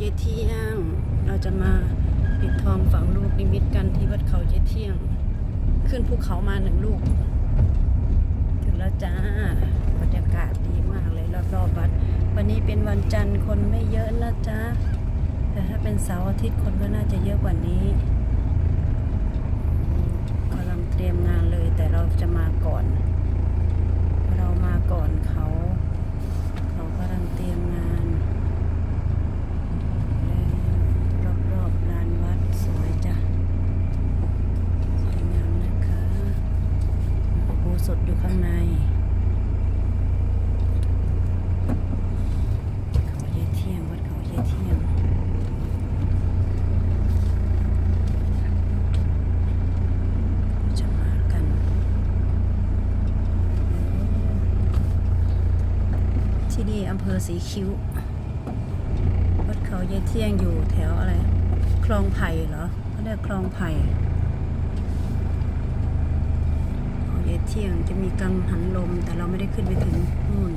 เยเที่ยง เราจะมาปิดทองฝังลูกนิมิตกันที่วัดเขาเยเที่ยง ขึ้นภูเขามาหนึ่งลูก ถึงแล้วจ้าบรรยากาศดีมากเลยรอบๆวัด วันนี้เป็นวันจันทร์คนไม่เยอะนะจ๊ะแต่ถ้าเป็นเสาร์อาทิตย์คนก็น่าจะเยอะกว่านี้อืมกำลังเตรียมงานเลยแต่เราจะมาก่อน เรามาก่อนเขา เขากำลังเตรียมงานแล้วรอบๆลานวัดสวยจ้ะสวยงามนะคะพระปูส ดอยู่ข้างในเขาเยเที่ยงวัดเขาเยเที่ยงจะมากันที่นี่อำเภอสีคิ้ว วัดเขาเยเที่ยงอยู่แถวอะไร คลองไผ่เหรอเขาเรียกคลองไผ่เขาเย เที่ยงจะมีกังหันลม แต่เราไม่ได้ขึ้นไปถึงนู่น